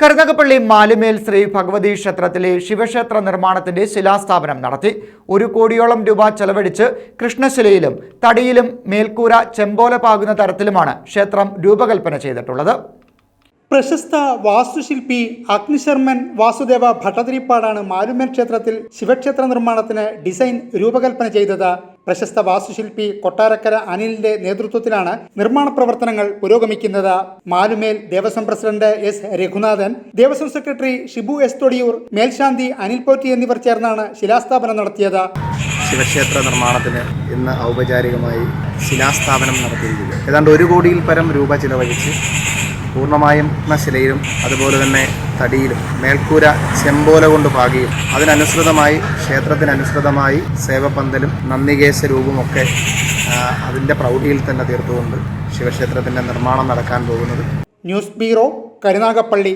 കരുനാഗപ്പള്ളി മാലുമേൽ ശ്രീ ഭഗവതി ക്ഷേത്രത്തിലെ ശിവക്ഷേത്ര നിർമ്മാണത്തിന്റെ ശിലാസ്ഥാപനം നടത്തി. ഒരു കോടിയോളം രൂപ ചെലവഴിച്ച് കൃഷ്ണശിലയിലും തടിയിലും മേൽക്കൂര ചെമ്പോല പാകുന്ന തരത്തിലുമാണ് ക്ഷേത്രം രൂപകൽപ്പന ചെയ്തിട്ടുള്ളത്. പ്രശസ്ത വാസ്തുശില്പി അഗ്നിശർമ്മൻ വാസുദേവ ഭട്ടതിരിപ്പാടാണ് മാലുമ്യൻ ക്ഷേത്രത്തിൽ ശിവക്ഷേത്ര നിർമ്മാണത്തിന് ഡിസൈൻ രൂപകൽപ്പന ചെയ്തത്. പ്രശസ്ത വാസ്തുശില്പി കൊട്ടാരക്കര അനിലിന്റെ നേതൃത്വത്തിലാണ് നിർമ്മാണ പ്രവർത്തനങ്ങൾ പുരോഗമിക്കുന്നത്. Malumel Devaswom president S Raghunathan Devaswom secretary Shibu S Thodiyoor മേൽശാന്തി അനിൽ പോറ്റി എന്നിവർ ചേർന്നാണ് ശിലാസ്ഥാപനം നടത്തിയത്. ശിവക്ഷേത്ര നിർമ്മാണത്തിന് ഇന്ന് ഔപചാരികമായി ശിലാസ്ഥാപനം നടത്തിയിരിക്കുന്നു. ഏതാണ്ട് ഒരു കോടിയിൽ പരം രൂപ ചിലവഴിച്ച് പൂർണമായും ശിലയിലും അതുപോലെ തന്നെ തടിയിലും മേൽക്കൂര ചെമ്പോല കൊണ്ട് പാകിയും അതിനനുസൃതമായി ക്ഷേത്രത്തിനനുസൃതമായി സേവപ്പന്തലും നന്ദികേശ രൂപമൊക്കെ അതിന്റെ പ്രൗഢിയിൽ തന്നെ തീർത്തുകൊണ്ട് ശിവക്ഷേത്രത്തിന്റെ നിർമ്മാണം നടക്കാൻ പോകുന്നത്. News bureau Karunagappally.